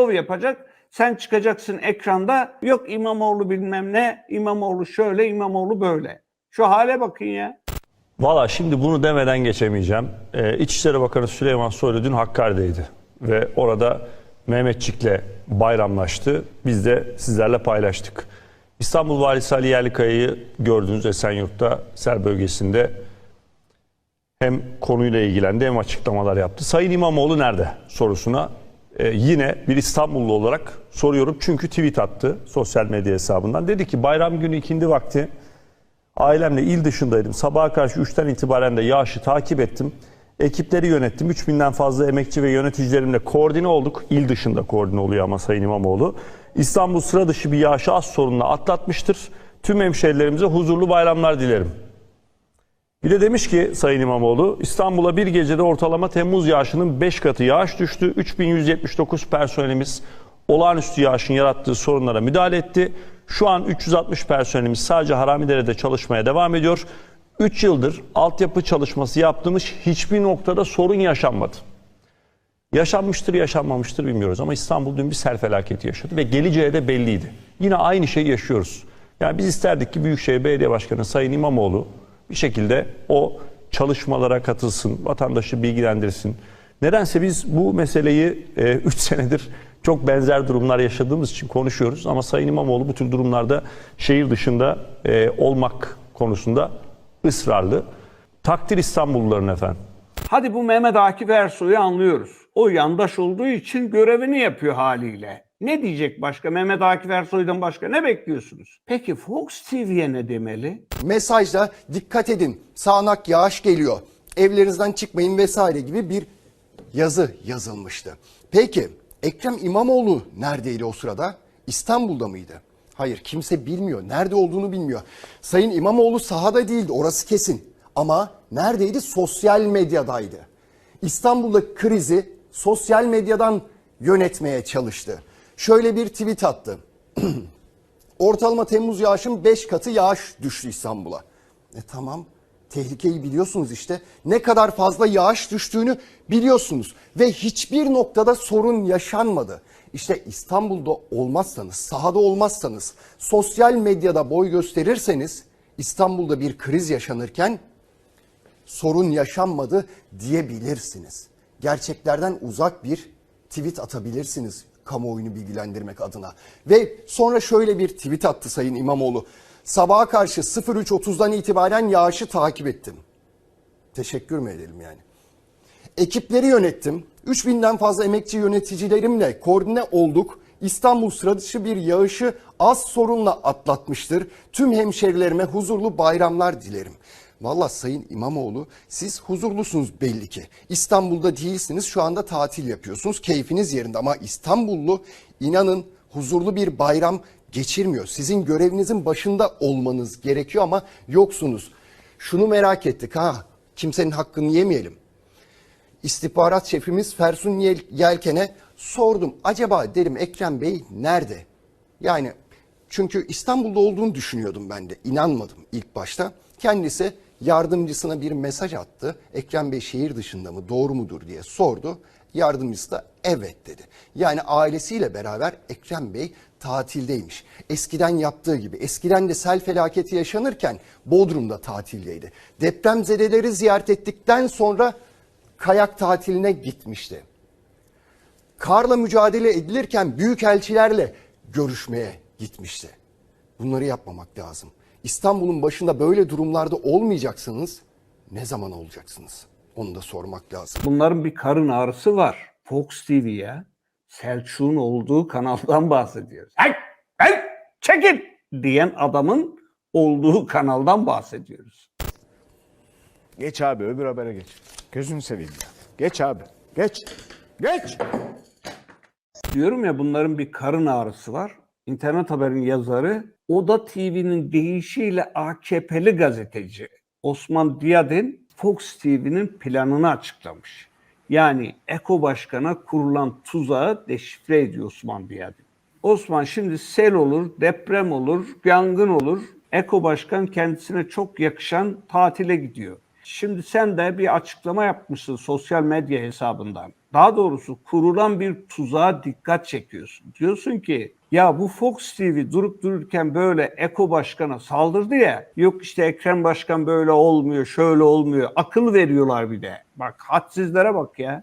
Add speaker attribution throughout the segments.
Speaker 1: şov yapacak. Sen çıkacaksın ekranda yok İmamoğlu bilmem ne, İmamoğlu şöyle, İmamoğlu böyle. Şu hale bakın ya.
Speaker 2: Valla şimdi bunu demeden geçemeyeceğim. Ee, İçişleri Bakanı Süleyman Soylu dün Hakkari'deydi. Ve orada Mehmetçik'le bayramlaştı. Biz de sizlerle paylaştık. İstanbul Valisi Ali Yerlikaya'yı gördünüz Esenyurt'ta sel bölgesinde. Hem konuyla ilgilendi hem açıklamalar yaptı. Sayın İmamoğlu nerede sorusuna e, yine bir İstanbullu olarak soruyorum. Çünkü tweet attı sosyal medya hesabından. Dedi ki bayram günü ikindi vakti Ailemle il dışındaydım. Sabaha karşı 3'ten itibaren de yağışı takip ettim. Ekipleri yönettim. 3000'den fazla emekçi ve yöneticilerimle koordine olduk. İl dışında koordine oluyor ama Sayın İmamoğlu. İstanbul sıra dışı bir yağışı az sorunla atlatmıştır. Tüm hemşehrilerimize huzurlu bayramlar dilerim. Bir de demiş ki Sayın İmamoğlu, İstanbul'a bir gecede ortalama Temmuz yağışının 5 katı yağış düştü. 3179 personelimiz olağanüstü yağışın yarattığı sorunlara müdahale etti. Şu an 360 personelimiz sadece Haramidere'de çalışmaya devam ediyor. 3 yıldır altyapı çalışması yaptığımız hiçbir noktada sorun yaşanmadı. Yaşanmıştır, yaşanmamıştır bilmiyoruz ama İstanbul dün bir sel felaketi yaşadı ve geleceği de belliydi. Yine aynı şeyi yaşıyoruz. Yani biz isterdik ki Büyükşehir Belediye Başkanı Sayın İmamoğlu bir şekilde o çalışmalara katılsın, vatandaşı bilgilendirsin. Nedense biz bu meseleyi 3 senedir çok benzer durumlar yaşadığımız için konuşuyoruz ama Sayın İmamoğlu bu tür durumlarda şehir dışında e, olmak konusunda ısrarlı. Takdir İstanbulluların efendim.
Speaker 1: Hadi bu Mehmet Akif Ersoy'u anlıyoruz. O yandaş olduğu için görevini yapıyor haliyle. Ne diyecek başka? Mehmet Akif Ersoy'dan başka ne bekliyorsunuz? Peki Fox TV'ye ne demeli?
Speaker 3: mesajda dikkat edin sağanak yağış geliyor evlerinizden çıkmayın vesaire gibi bir yazı yazılmıştı. Peki Ekrem İmamoğlu neredeydi o sırada? İstanbul'da mıydı? Hayır kimse bilmiyor. Nerede olduğunu bilmiyor. Sayın İmamoğlu sahada değildi orası kesin. Ama neredeydi? Sosyal medyadaydı. İstanbul'da krizi sosyal medyadan yönetmeye çalıştı. Şöyle bir tweet attı. Ortalama Temmuz yağışın 5 katı yağış düştü İstanbul'a. E tamam tehlikeyi biliyorsunuz işte. Ne kadar fazla yağış düştüğünü biliyorsunuz. Ve hiçbir noktada sorun yaşanmadı. İşte İstanbul'da olmazsanız, sahada olmazsanız, sosyal medyada boy gösterirseniz İstanbul'da bir kriz yaşanırken sorun yaşanmadı diyebilirsiniz. Gerçeklerden uzak bir tweet atabilirsiniz kamuoyunu bilgilendirmek adına. Ve sonra şöyle bir tweet attı Sayın İmamoğlu. Sabaha karşı 03.30'dan itibaren yağışı takip ettim. Teşekkür mü edelim yani? Ekipleri yönettim. 3000'den fazla emekçi yöneticilerimle koordine olduk. İstanbul sıra dışı bir yağışı az sorunla atlatmıştır. Tüm hemşerilerime huzurlu bayramlar dilerim. Valla Sayın İmamoğlu siz huzurlusunuz belli ki. İstanbul'da değilsiniz şu anda tatil yapıyorsunuz. Keyfiniz yerinde ama İstanbullu inanın huzurlu bir bayram geçirmiyor. Sizin görevinizin başında olmanız gerekiyor ama yoksunuz. Şunu merak ettik ha kimsenin hakkını yemeyelim istihbarat şefimiz Fersun Yel- Yelken'e sordum. Acaba dedim Ekrem Bey nerede? Yani çünkü İstanbul'da olduğunu düşünüyordum ben de. İnanmadım ilk başta. Kendisi yardımcısına bir mesaj attı. Ekrem Bey şehir dışında mı doğru mudur diye sordu. Yardımcısı da evet dedi. Yani ailesiyle beraber Ekrem Bey tatildeymiş. Eskiden yaptığı gibi. Eskiden de sel felaketi yaşanırken Bodrum'da tatildeydi. Depremzedeleri ziyaret ettikten sonra kayak tatiline gitmişti. Karla mücadele edilirken büyükelçilerle görüşmeye gitmişti. Bunları yapmamak lazım. İstanbul'un başında böyle durumlarda olmayacaksınız. Ne zaman olacaksınız? Onu da sormak lazım.
Speaker 1: Bunların bir karın ağrısı var. Fox TV'ye Selçuk'un olduğu kanaldan bahsediyoruz. Hey, hey, çekin diyen adamın olduğu kanaldan bahsediyoruz.
Speaker 4: Geç abi öbür habere geç. Gözünü seveyim ya. Geç abi. Geç. Geç.
Speaker 1: Diyorum ya bunların bir karın ağrısı var. İnternet haberin yazarı Oda TV'nin deyişiyle AKP'li gazeteci Osman Diyadin Fox TV'nin planını açıklamış. Yani Eko Başkan'a kurulan tuzağı deşifre ediyor Osman Diyadin. Osman şimdi sel olur, deprem olur, yangın olur. Eko Başkan kendisine çok yakışan tatile gidiyor. Şimdi sen de bir açıklama yapmışsın sosyal medya hesabından. Daha doğrusu kurulan bir tuzağa dikkat çekiyorsun. Diyorsun ki ya bu Fox TV durup dururken böyle Eko Başkan'a saldırdı ya. Yok işte Ekrem Başkan böyle olmuyor, şöyle olmuyor. Akıl veriyorlar bir de. Bak hadsizlere bak ya.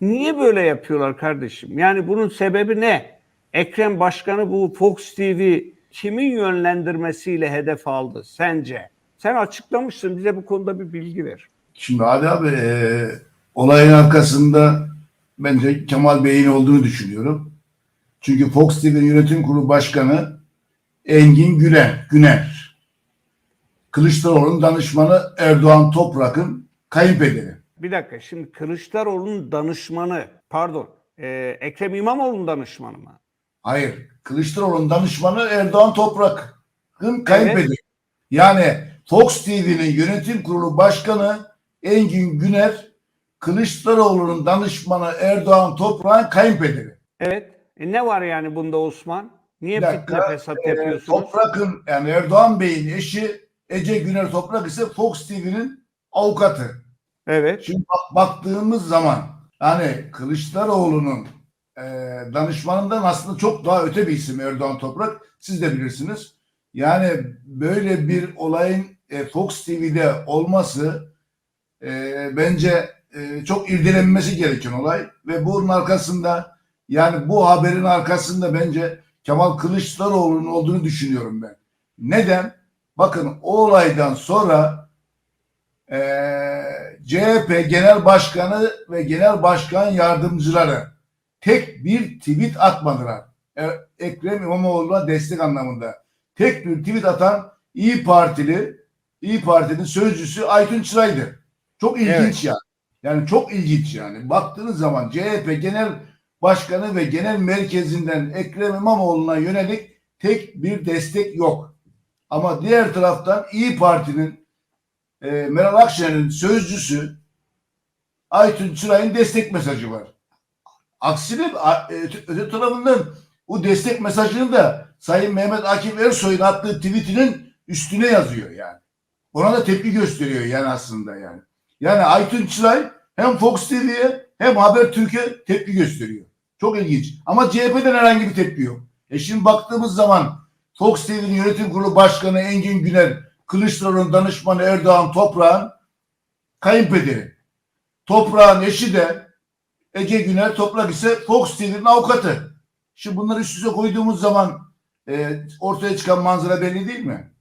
Speaker 1: Niye böyle yapıyorlar kardeşim? Yani bunun sebebi ne? Ekrem Başkan'ı bu Fox TV kimin yönlendirmesiyle hedef aldı sence? Sen açıklamışsın bize bu konuda bir bilgi ver.
Speaker 5: Şimdi Hadi abi e, olayın arkasında bence Kemal Bey'in olduğunu düşünüyorum. Çünkü Fox TV'nin yönetim kurulu başkanı Engin Güler, Güner. Kılıçdaroğlu'nun danışmanı Erdoğan Toprak'ın kayınpederi.
Speaker 1: Bir dakika şimdi Kılıçdaroğlu'nun danışmanı pardon e, Ekrem İmamoğlu'nun danışmanı mı?
Speaker 5: Hayır, Kılıçdaroğlu'nun danışmanı Erdoğan Toprak'ın kayınpederi. Yani Fox TV'nin yönetim kurulu başkanı Engin Güner, Kılıçdaroğlu'nun danışmanı Erdoğan Toprak'ın kayınpederi.
Speaker 1: Evet. E ne var yani bunda Osman? Niye
Speaker 5: Bir
Speaker 1: fitne
Speaker 5: dakika,
Speaker 1: fesat
Speaker 5: e,
Speaker 1: yapıyorsunuz?
Speaker 5: Toprak'ın yani Erdoğan Bey'in eşi Ece Güner Toprak ise Fox TV'nin avukatı.
Speaker 1: Evet.
Speaker 5: Şimdi bak- baktığımız zaman hani Kılıçdaroğlu'nun e, danışmanından aslında çok daha öte bir isim Erdoğan Toprak. Siz de bilirsiniz. Yani böyle bir olayın e, Fox TV'de olması e, bence e, çok irdelenmesi gereken olay ve bunun arkasında yani bu haberin arkasında bence Kemal Kılıçdaroğlu'nun olduğunu düşünüyorum ben. Neden? Bakın o olaydan sonra eee CHP Genel Başkanı ve Genel Başkan Yardımcıları tek bir tweet atmadılar. E, Ekrem İmamoğlu'na destek anlamında. Tek bir tweet atan İyi Partili, İyi Parti'nin sözcüsü Aytun Çıray'dı. Çok ilginç
Speaker 1: Evet.
Speaker 5: yani. Yani çok ilginç yani. Baktığınız zaman CHP Genel Başkanı ve Genel Merkezinden Ekrem İmamoğlu'na yönelik tek bir destek yok. Ama diğer taraftan İyi Parti'nin e, Meral Akşener'in sözcüsü Aytun Çıray'ın destek mesajı var. Aksine e, öte, tarafından bu destek mesajını da Sayın Mehmet Akif Ersoy'un attığı tweetinin üstüne yazıyor yani. Ona da tepki gösteriyor yani aslında yani. Yani Aytun Çıray hem Fox TV'ye hem Habertürk'e tepki gösteriyor. Çok ilginç. Ama CHP'den herhangi bir tepki yok. E şimdi baktığımız zaman Fox TV'nin yönetim kurulu başkanı Engin Güner, Kılıçdaroğlu'nun danışmanı Erdoğan Toprak'ın kayınpederi. Toprak'ın eşi de Ece Güner Toprak ise Fox TV'nin avukatı. Şimdi bunları üst üste koyduğumuz zaman e, ortaya çıkan manzara belli değil mi?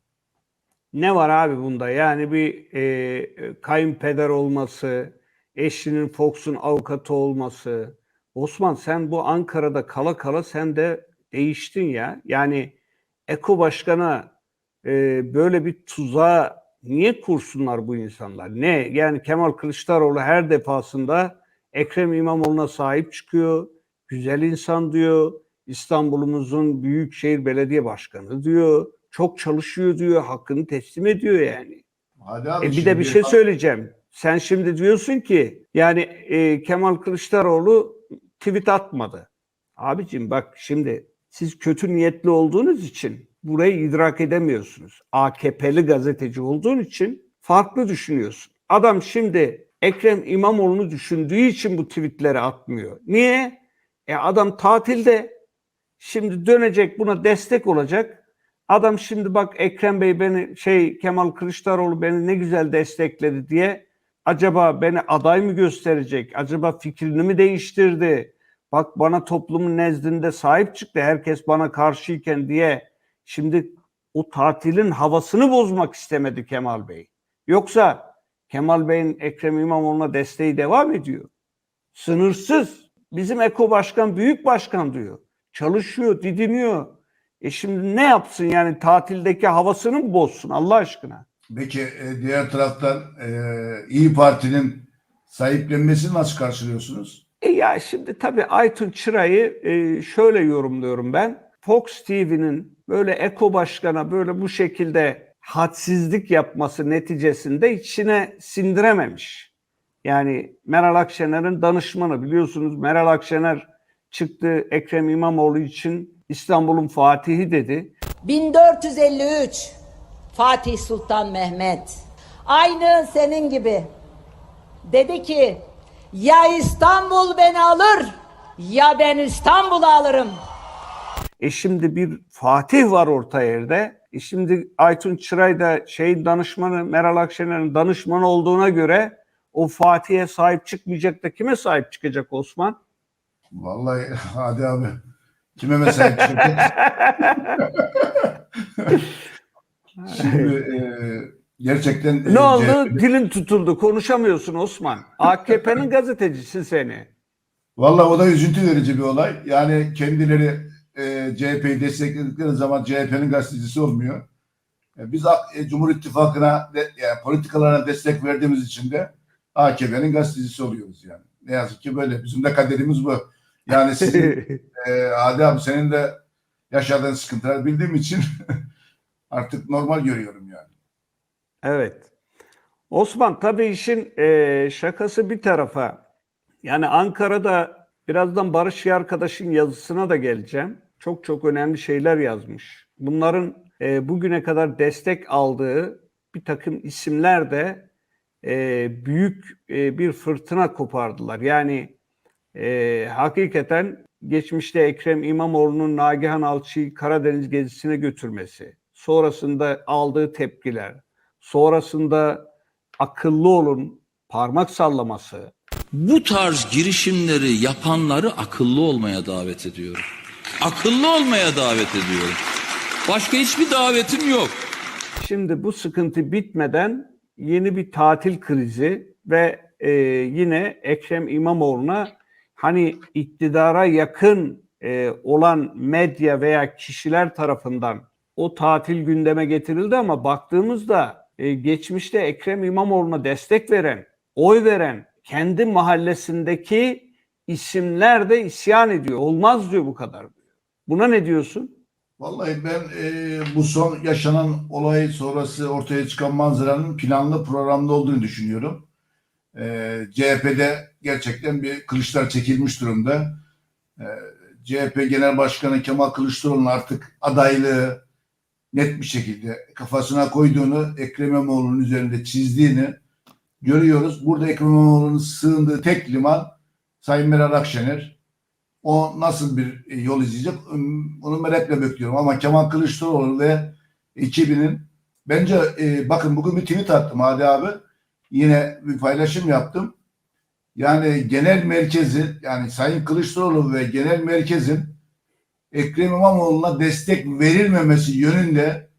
Speaker 1: Ne var abi bunda? Yani bir e, kayınpeder olması, eşinin Fox'un avukatı olması. Osman sen bu Ankara'da kala kala sen de değiştin ya. Yani Eko Başkan'a e, böyle bir tuzağa niye kursunlar bu insanlar? Ne? Yani Kemal Kılıçdaroğlu her defasında Ekrem İmamoğlu'na sahip çıkıyor. Güzel insan diyor. İstanbul'umuzun Büyükşehir Belediye Başkanı diyor. Çok çalışıyor diyor. Hakkını teslim ediyor yani.
Speaker 5: Hadi abi
Speaker 1: E bir de bir şey söyleyeceğim. Sen şimdi diyorsun ki yani e, Kemal Kılıçdaroğlu tweet atmadı. Abicim bak şimdi siz kötü niyetli olduğunuz için burayı idrak edemiyorsunuz. AKP'li gazeteci olduğun için farklı düşünüyorsun. Adam şimdi Ekrem İmamoğlu'nu düşündüğü için bu tweetleri atmıyor. Niye? E adam tatilde. Şimdi dönecek buna destek olacak. Adam şimdi bak Ekrem Bey beni şey Kemal Kılıçdaroğlu beni ne güzel destekledi diye acaba beni aday mı gösterecek? Acaba fikrini mi değiştirdi? Bak bana toplumun nezdinde sahip çıktı. Herkes bana karşıyken diye şimdi o tatilin havasını bozmak istemedi Kemal Bey. Yoksa Kemal Bey'in Ekrem İmamoğlu'na desteği devam ediyor. Sınırsız. Bizim Eko Başkan büyük başkan diyor. Çalışıyor, didiniyor. E şimdi ne yapsın yani tatildeki havasını mı bozsun Allah aşkına?
Speaker 5: Peki e, diğer taraftan e, İyi Parti'nin sahiplenmesini nasıl karşılıyorsunuz?
Speaker 1: E ya şimdi tabii Aytun Çıray'ı e, şöyle yorumluyorum ben. Fox TV'nin böyle Eko Başkan'a böyle bu şekilde hadsizlik yapması neticesinde içine sindirememiş. Yani Meral Akşener'in danışmanı biliyorsunuz Meral Akşener çıktı Ekrem İmamoğlu için İstanbul'un Fatihi dedi.
Speaker 6: 1453 Fatih Sultan Mehmet Aynı senin gibi. Dedi ki ya İstanbul beni alır ya ben İstanbul'u alırım.
Speaker 1: E şimdi bir Fatih var orta yerde. E şimdi Aytun Çıray da şeyin danışmanı, Meral Akşener'in danışmanı olduğuna göre o Fatih'e sahip çıkmayacak da kime sahip çıkacak Osman?
Speaker 5: Vallahi hadi abi. Kime mesaj çıkacak? Şimdi e, gerçekten e,
Speaker 1: Ne oldu?
Speaker 5: CHP'de
Speaker 1: Dilin tutuldu. Konuşamıyorsun Osman. AKP'nin gazetecisi seni.
Speaker 5: Vallahi o da üzüntü verici bir olay. Yani kendileri e, CHP'yi destekledikleri zaman CHP'nin gazetecisi olmuyor. E, biz e, Cumhur İttifakı'na de, yani politikalarına destek verdiğimiz için de AKP'nin gazetecisi oluyoruz yani. Ne yazık ki böyle. Bizim de kaderimiz bu. Yani sizin e, Adi abi senin de yaşadığın sıkıntılar bildiğim için artık normal görüyorum yani.
Speaker 1: Evet. Osman tabii işin e, şakası bir tarafa. Yani Ankara'da birazdan Barış arkadaşın yazısına da geleceğim. Çok çok önemli şeyler yazmış. Bunların e, bugüne kadar destek aldığı bir takım isimler de e, büyük e, bir fırtına kopardılar. Yani e, hakikaten geçmişte Ekrem İmamoğlu'nun Nagihan Alçı'yı Karadeniz gezisine götürmesi, sonrasında aldığı tepkiler, sonrasında akıllı olun parmak sallaması,
Speaker 7: bu tarz girişimleri yapanları akıllı olmaya davet ediyorum. Akıllı olmaya davet ediyorum. Başka hiçbir davetim yok.
Speaker 1: Şimdi bu sıkıntı bitmeden yeni bir tatil krizi ve e, yine Ekrem İmamoğlu'na hani iktidara yakın e, olan medya veya kişiler tarafından o tatil gündeme getirildi ama baktığımızda e, geçmişte Ekrem İmamoğlu'na destek veren, oy veren kendi mahallesindeki isimler de isyan ediyor. Olmaz diyor bu kadar. Buna ne diyorsun?
Speaker 5: Vallahi ben e, bu son yaşanan olay sonrası ortaya çıkan manzaranın planlı programda olduğunu düşünüyorum. E, CHP'de gerçekten bir kılıçlar çekilmiş durumda. E, CHP Genel Başkanı Kemal Kılıçdaroğlu'nun artık adaylığı net bir şekilde kafasına koyduğunu, Ekrem İmamoğlu'nun üzerinde çizdiğini görüyoruz. Burada Ekrem İmamoğlu'nun sığındığı tek liman Sayın Meral Akşener. O nasıl bir e, yol izleyecek onu merakla bekliyorum. Ama Kemal Kılıçdaroğlu ve ekibinin bence e, bakın bugün bir tweet attım Hadi abi. Yine bir paylaşım yaptım. Yani genel merkezi yani Sayın Kılıçdaroğlu ve genel merkezin Ekrem İmamoğlu'na destek verilmemesi yönünde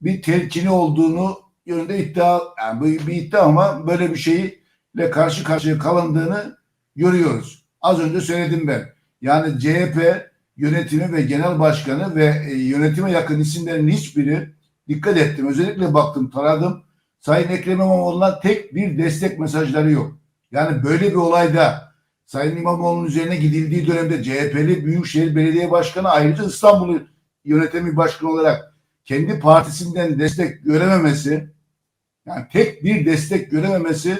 Speaker 5: bir telkini olduğunu yönünde iddia yani bu bir iddia ama böyle bir şeyle karşı karşıya kalındığını görüyoruz. Az önce söyledim ben. Yani CHP yönetimi ve genel başkanı ve e, yönetime yakın isimlerin hiçbiri dikkat ettim. Özellikle baktım, taradım. Sayın Ekrem İmamoğlu'na tek bir destek mesajları yok. Yani böyle bir olayda Sayın İmamoğlu'nun üzerine gidildiği dönemde CHP'li Büyükşehir Belediye Başkanı ayrıca İstanbul'u yöneten bir başkan olarak kendi partisinden destek görememesi yani tek bir destek görememesi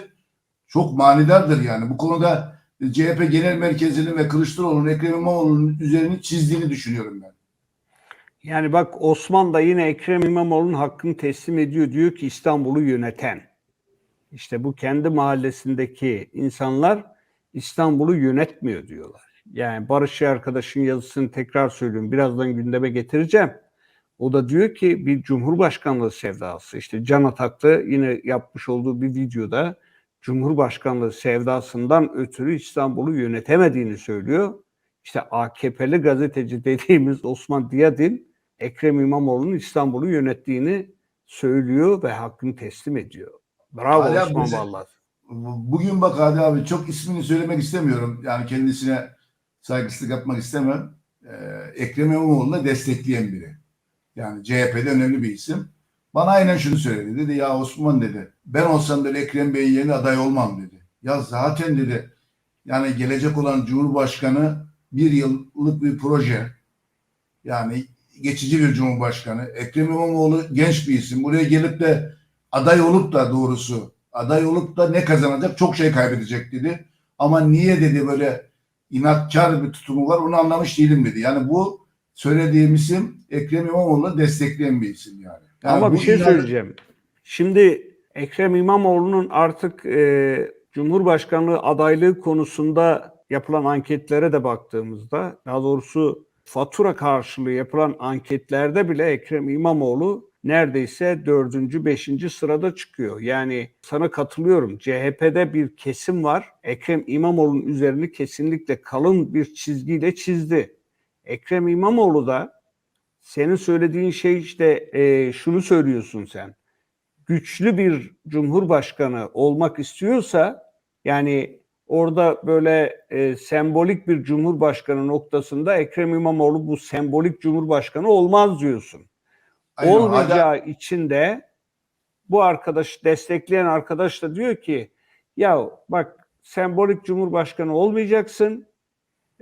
Speaker 5: çok manidardır yani. Bu konuda CHP Genel Merkezi'nin ve Kılıçdaroğlu'nun Ekrem İmamoğlu'nun üzerini çizdiğini düşünüyorum ben.
Speaker 1: Yani bak Osman da yine Ekrem İmamoğlu'nun hakkını teslim ediyor. Diyor ki İstanbul'u yöneten. İşte bu kendi mahallesindeki insanlar İstanbul'u yönetmiyor diyorlar. Yani Barış arkadaşın yazısını tekrar söylüyorum. Birazdan gündeme getireceğim. O da diyor ki bir cumhurbaşkanlığı sevdası. İşte Can Atak'ta yine yapmış olduğu bir videoda Cumhurbaşkanlığı sevdasından ötürü İstanbul'u yönetemediğini söylüyor. İşte AKP'li gazeteci dediğimiz Osman Diyadin Ekrem İmamoğlu'nun İstanbul'u yönettiğini söylüyor ve hakkını teslim ediyor. Bravo
Speaker 5: Hala
Speaker 1: Osman
Speaker 5: bize-
Speaker 1: vallahi.
Speaker 5: Bugün bak Hadi abi çok ismini söylemek istemiyorum. Yani kendisine saygısızlık yapmak istemem. Ee, Ekrem İmamoğlu'na destekleyen biri. Yani CHP'de önemli bir isim. Bana aynen şunu söyledi. Dedi ya Osman dedi. Ben olsam dedi Ekrem Bey'in yerine aday olmam dedi. Ya zaten dedi yani gelecek olan Cumhurbaşkanı bir yıllık bir proje. Yani geçici bir Cumhurbaşkanı. Ekrem İmamoğlu genç bir isim. Buraya gelip de aday olup da doğrusu aday olup da ne kazanacak? Çok şey kaybedecek dedi. Ama niye dedi böyle inatkar bir tutumu var onu anlamış değilim dedi. Yani bu söylediğim isim Ekrem İmamoğlu'nu destekleyen bir isim yani. yani
Speaker 1: Ama bir şey
Speaker 5: inat-
Speaker 1: söyleyeceğim. Şimdi Ekrem İmamoğlu'nun artık e, Cumhurbaşkanlığı adaylığı konusunda yapılan anketlere de baktığımızda, daha doğrusu fatura karşılığı yapılan anketlerde bile Ekrem İmamoğlu neredeyse dördüncü, beşinci sırada çıkıyor. Yani sana katılıyorum. CHP'de bir kesim var. Ekrem İmamoğlu'nun üzerini kesinlikle kalın bir çizgiyle çizdi. Ekrem İmamoğlu da senin söylediğin şey işte e, şunu söylüyorsun sen. Güçlü bir cumhurbaşkanı olmak istiyorsa yani orada böyle e, sembolik bir cumhurbaşkanı noktasında Ekrem İmamoğlu bu sembolik cumhurbaşkanı olmaz diyorsun.
Speaker 5: Aynen,
Speaker 1: Olmayacağı için de bu arkadaş destekleyen arkadaş da diyor ki ya bak sembolik cumhurbaşkanı olmayacaksın.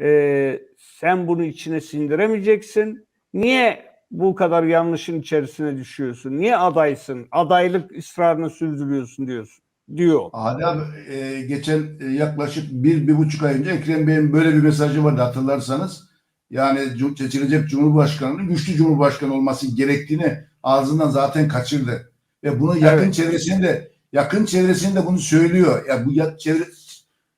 Speaker 1: Ee, sen bunu içine sindiremeyeceksin. Niye bu kadar yanlışın içerisine düşüyorsun? Niye adaysın? Adaylık ısrarını sürdürüyorsun diyorsun. Diyor.
Speaker 5: Abi e, geçen e, yaklaşık bir, bir buçuk ay önce Ekrem Bey'in böyle bir mesajı vardı hatırlarsanız. Yani seçilecek Cumhurbaşkanı'nın güçlü Cumhurbaşkanı olması gerektiğini ağzından zaten kaçırdı. Ve bunu yakın
Speaker 1: Evet.
Speaker 5: çevresinde yakın çevresinde bunu söylüyor. Ya bu ya, çevre,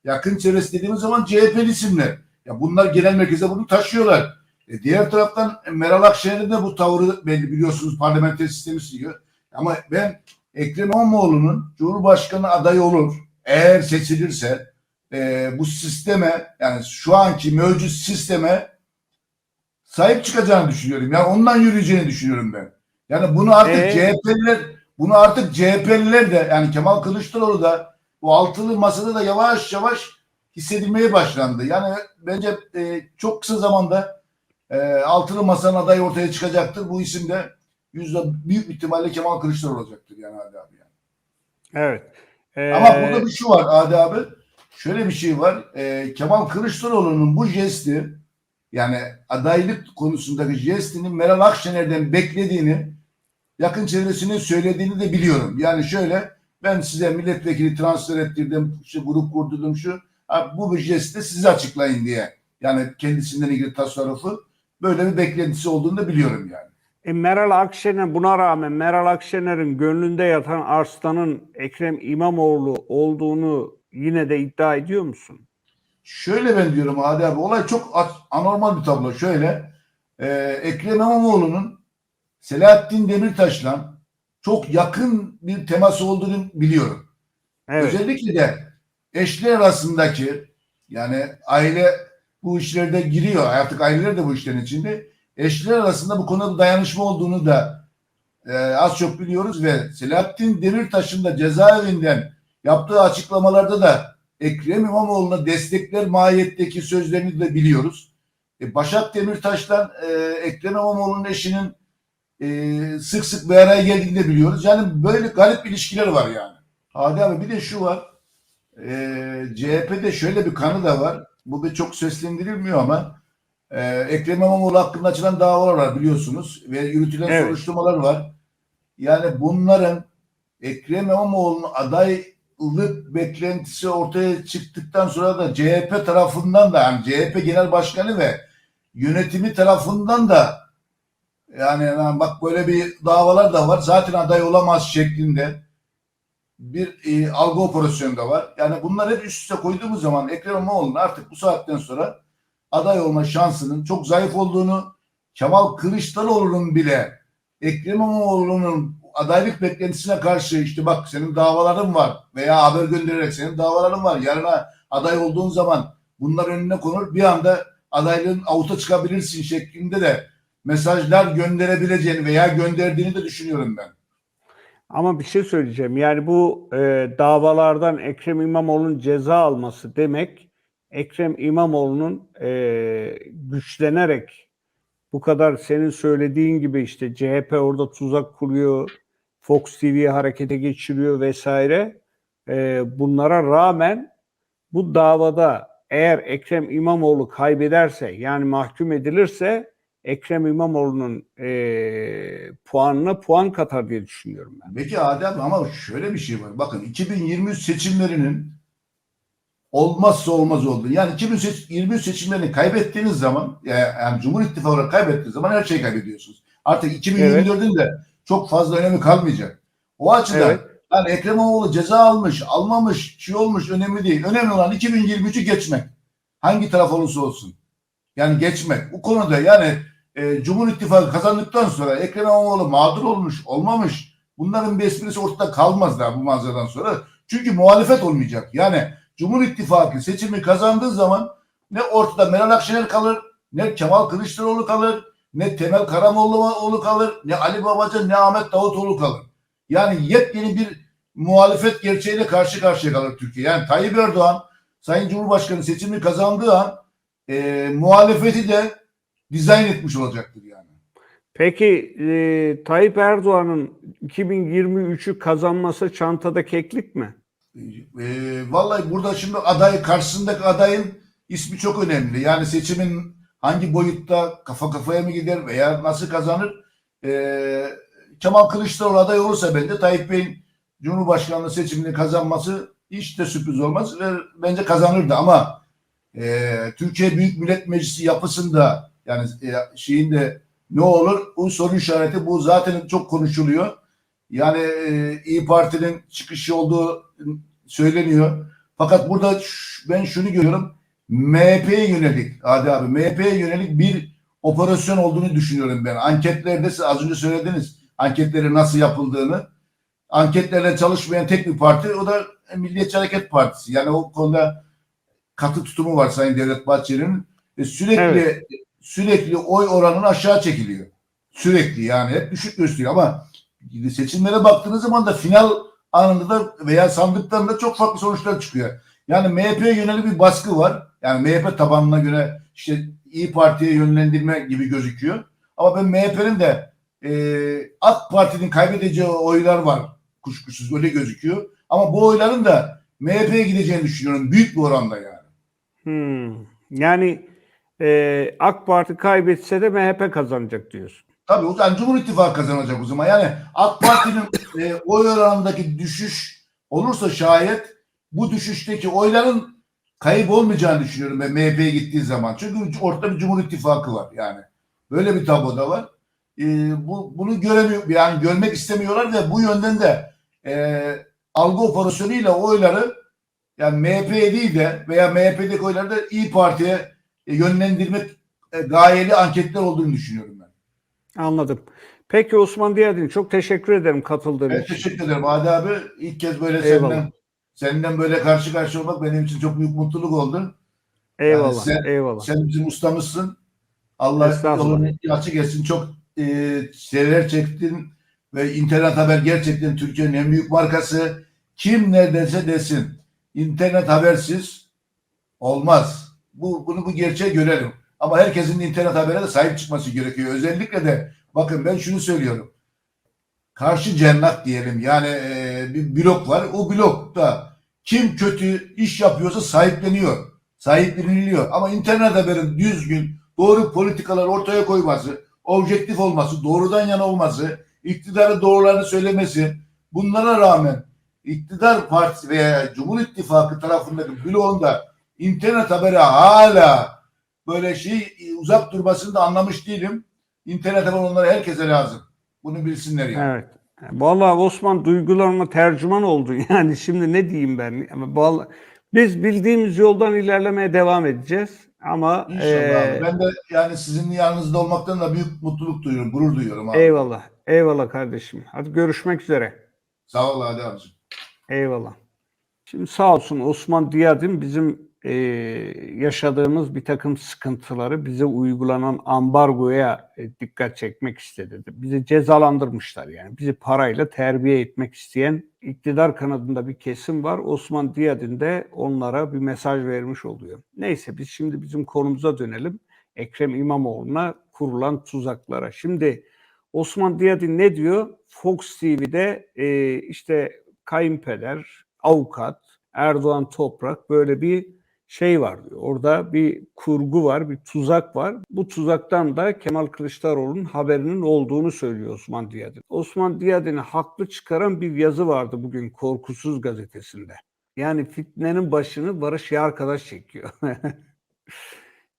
Speaker 5: yakın çevresi dediğimiz zaman CHP'li isimler. Ya bunlar genel merkeze bunu taşıyorlar. E, diğer taraftan Meral Akşener'in de bu tavrı belli biliyorsunuz parlamenter sistemi siliyor. Ama ben Ekrem İmamoğlu'nun Cumhurbaşkanı adayı olur. Eğer seçilirse e, bu sisteme yani şu anki mevcut sisteme sahip çıkacağını düşünüyorum. Yani ondan yürüyeceğini düşünüyorum ben. Yani bunu artık
Speaker 1: Ee?
Speaker 5: CHP'liler bunu artık CHP'liler de yani Kemal Kılıçdaroğlu da bu altılı masada da yavaş yavaş hissedilmeye başlandı. Yani bence e, çok kısa zamanda e, altılı masanın adayı ortaya çıkacaktır. Bu isim de yüzde büyük ihtimalle Kemal Kılıçdaroğlu olacaktır yani Adi abi. Yani.
Speaker 1: Evet. Ee,
Speaker 5: Ama burada bir şu var Adi abi. Şöyle bir şey var. E, Kemal Kılıçdaroğlu'nun bu jesti yani adaylık konusundaki jestini Meral Akşener'den beklediğini yakın çevresinin söylediğini de biliyorum. Yani şöyle ben size milletvekili transfer ettirdim, şu grup kurdurdum şu. Ha, bu jesti size açıklayın diye. Yani kendisinden ilgili tasarrufu böyle bir beklentisi olduğunu da biliyorum yani.
Speaker 1: E, Meral Akşener buna rağmen Meral Akşener'in gönlünde yatan arslanın Ekrem İmamoğlu olduğunu yine de iddia ediyor musun?
Speaker 5: Şöyle ben diyorum Hadi abi olay çok anormal bir tablo. Şöyle e, Ekrem İmamoğlu'nun Selahattin Demirtaş'la çok yakın bir teması olduğunu biliyorum.
Speaker 1: Evet.
Speaker 5: Özellikle de eşler arasındaki yani aile bu işlerde giriyor. Artık aileler de bu işlerin içinde. Eşler arasında bu konuda dayanışma olduğunu da e, az çok biliyoruz ve Selahattin Demirtaş'ın da cezaevinden yaptığı açıklamalarda da Ekrem İmamoğlu'na destekler mahiyetteki sözlerini de biliyoruz. E, Başak Demirtaş'tan e, Ekrem İmamoğlu'nun eşinin e, sık sık bir araya geldiğini de biliyoruz. Yani böyle garip ilişkiler var yani. Hadi abi bir de şu var. E, CHP'de şöyle bir kanı da var. Bu da çok seslendirilmiyor ama e, Ekrem İmamoğlu hakkında açılan davalar var biliyorsunuz. Ve yürütülen
Speaker 1: Evet.
Speaker 5: soruşturmalar var. Yani bunların Ekrem İmamoğlu'nun beklentisi ortaya çıktıktan sonra da CHP tarafından da yani CHP Genel Başkanı ve yönetimi tarafından da yani lan bak böyle bir davalar da var. Zaten aday olamaz şeklinde bir e, algı operasyonu da var. Yani bunlar hep üst üste koyduğumuz zaman Ekrem İmamoğlu'nun artık bu saatten sonra aday olma şansının çok zayıf olduğunu Kemal Kılıçdaroğlu'nun bile Ekrem İmamoğlu'nun adaylık beklentisine karşı işte bak senin davaların var veya haber göndererek senin davaların var. Yarına aday olduğun zaman bunlar önüne konur. Bir anda adaylığın avuta çıkabilirsin şeklinde de mesajlar gönderebileceğini veya gönderdiğini de düşünüyorum ben.
Speaker 1: Ama bir şey söyleyeceğim. Yani bu e, davalardan Ekrem İmamoğlu'nun ceza alması demek Ekrem İmamoğlu'nun e, güçlenerek bu kadar senin söylediğin gibi işte CHP orada tuzak kuruyor, Fox TV'yi harekete geçiriyor vesaire. E, bunlara rağmen bu davada eğer Ekrem İmamoğlu kaybederse yani mahkum edilirse Ekrem İmamoğlu'nun e, puanına puan katar diye düşünüyorum ben.
Speaker 5: Peki Adem ama şöyle bir şey var. Bakın 2023 seçimlerinin olmazsa olmaz oldu. Yani 2023 seçimlerini kaybettiğiniz zaman yani Cumhur İttifakı olarak kaybettiğiniz zaman her şeyi kaybediyorsunuz. Artık 2024'ün de çok fazla önemi kalmayacak. O açıdan
Speaker 1: Evet.
Speaker 5: Yani Ekrem İmamoğlu ceza almış, almamış, şey olmuş önemli değil. Önemli olan 2023'ü geçmek. Hangi taraf olursa olsun. Yani geçmek. Bu konuda yani e, Cumhur İttifakı kazandıktan sonra Ekrem İmamoğlu mağdur olmuş, olmamış. Bunların bir esprisi ortada kalmaz daha bu manzaradan sonra. Çünkü muhalefet olmayacak. Yani Cumhur İttifakı seçimi kazandığı zaman ne ortada Meral Akşener kalır, ne Kemal Kılıçdaroğlu kalır, ne Temel Karamollaoğlu kalır, ne Ali Babacan, ne Ahmet Davutoğlu kalır. Yani yepyeni bir muhalefet gerçeğiyle karşı karşıya kalır Türkiye. Yani Tayyip Erdoğan Sayın Cumhurbaşkanı seçimi kazandığı an e, muhalefeti de dizayn etmiş olacaktır yani.
Speaker 1: Peki e, Tayyip Erdoğan'ın 2023'ü kazanması çantada keklik mi?
Speaker 5: E, vallahi burada şimdi aday karşısındaki adayın ismi çok önemli. Yani seçimin hangi boyutta kafa kafaya mı gider veya nasıl kazanır? E, Kemal Kılıçdaroğlu aday olursa bence Tayyip Bey'in Cumhurbaşkanlığı seçimini kazanması hiç de sürpriz olmaz ve bence kazanırdı ama e, Türkiye Büyük Millet Meclisi yapısında yani e, şeyinde ne olur? Bu soru işareti bu zaten çok konuşuluyor. Yani e, İyi Parti'nin çıkışı olduğu söyleniyor. Fakat burada ben şunu görüyorum. MHP'ye yönelik, Adi abi, MHP'ye yönelik bir operasyon olduğunu düşünüyorum ben. Anketlerde siz az önce söylediniz anketlerin nasıl yapıldığını. Anketlerle çalışmayan tek bir parti o da Milliyetçi Hareket Partisi. Yani o konuda katı tutumu var Sayın Devlet Bahçeli'nin. E, sürekli
Speaker 1: Evet.
Speaker 5: sürekli oy oranını aşağı çekiliyor. Sürekli yani hep düşük gösteriyor ama seçimlere baktığınız zaman da final anında da veya sandıktan da çok farklı sonuçlar çıkıyor. Yani MHP'ye yönelik bir baskı var. Yani MHP tabanına göre işte İyi Parti'ye yönlendirme gibi gözüküyor. Ama ben MHP'nin de e, AK Parti'nin kaybedeceği oylar var kuşkusuz öyle gözüküyor. Ama bu oyların da MHP'ye gideceğini düşünüyorum büyük bir oranda yani.
Speaker 1: Hmm. Yani e, AK Parti kaybetse de MHP kazanacak diyorsun.
Speaker 5: Tabii o zaman Cumhur İttifakı kazanacak o zaman. Yani AK Parti'nin e, oy oranındaki düşüş olursa şayet bu düşüşteki oyların kayıp olmayacağını düşünüyorum ben MHP'ye gittiği zaman. Çünkü ortada bir Cumhur İttifakı var yani. Böyle bir tablo da var. E, bu, bunu göremiyor, yani görmek istemiyorlar ve bu yönden de e, algı operasyonuyla oyları yani MHP'ye değil de veya MHP'deki oyları da İyi Parti'ye e, yönlendirmek e, gayeli anketler olduğunu düşünüyorum ben.
Speaker 1: Anladım. Peki Osman Diyadin çok teşekkür ederim katıldığın
Speaker 5: Evet,
Speaker 1: için.
Speaker 5: teşekkür ederim Adi abi. İlk kez böyle
Speaker 1: Eyvallah.
Speaker 5: senden senden böyle karşı karşıya olmak benim için çok büyük mutluluk oldu.
Speaker 1: Eyvallah,
Speaker 5: sen-
Speaker 1: eyvallah.
Speaker 5: Sen bizim ustamızsın. Allah yolunu açık etsin. Çok e, şeyler çektin ve internet haber gerçekten Türkiye'nin en büyük markası. Kim ne derse desin. internet habersiz olmaz. Bu bunu bu gerçeği görelim. Ama herkesin internet habere de sahip çıkması gerekiyor. Özellikle de bakın ben şunu söylüyorum. Karşı cennet diyelim. Yani e, bir blok var. O blokta kim kötü iş yapıyorsa sahipleniyor. Sahipleniliyor. Ama internet haberin düzgün, doğru politikalar ortaya koyması, objektif olması, doğrudan yana olması, iktidarı doğrularını söylemesi, bunlara rağmen iktidar partisi veya Cumhur İttifakı tarafındaki bloğunda internet haberi hala böyle şey e, uzak durmasını da anlamış değilim. İnternet haberi onlara herkese lazım. Bunu bilsinler yani.
Speaker 1: Evet. Vallahi Osman duygularıma tercüman oldu. Yani şimdi ne diyeyim ben? Vallahi biz bildiğimiz yoldan ilerlemeye devam edeceğiz. Ama
Speaker 5: İnşallah abi. Ben de yani sizin yanınızda olmaktan da büyük mutluluk duyuyorum, gurur duyuyorum abi.
Speaker 1: eyvallah. Eyvallah kardeşim. Hadi görüşmek üzere.
Speaker 5: Sağ ol Hadi abicim.
Speaker 1: Eyvallah. Şimdi sağ olsun Osman Diyadin bizim eee, yaşadığımız bir takım sıkıntıları bize uygulanan ambargoya e, dikkat çekmek istedi. Bizi cezalandırmışlar yani. Bizi parayla terbiye etmek isteyen iktidar kanadında bir kesim var. Osman Diyadin de onlara bir mesaj vermiş oluyor. Neyse biz şimdi bizim konumuza dönelim. Ekrem İmamoğlu'na kurulan tuzaklara. Şimdi Osman Diyadin ne diyor? Fox TV'de e, işte kayınpeder, avukat, Erdoğan Toprak böyle bir şey var diyor. Orada bir kurgu var, bir tuzak var. Bu tuzaktan da Kemal Kılıçdaroğlu'nun haberinin olduğunu söylüyor Osman Diyadin. Osman Diyadin'i haklı çıkaran bir yazı vardı bugün Korkusuz gazetesinde. Yani fitnenin başını Barış Yarkadaş çekiyor.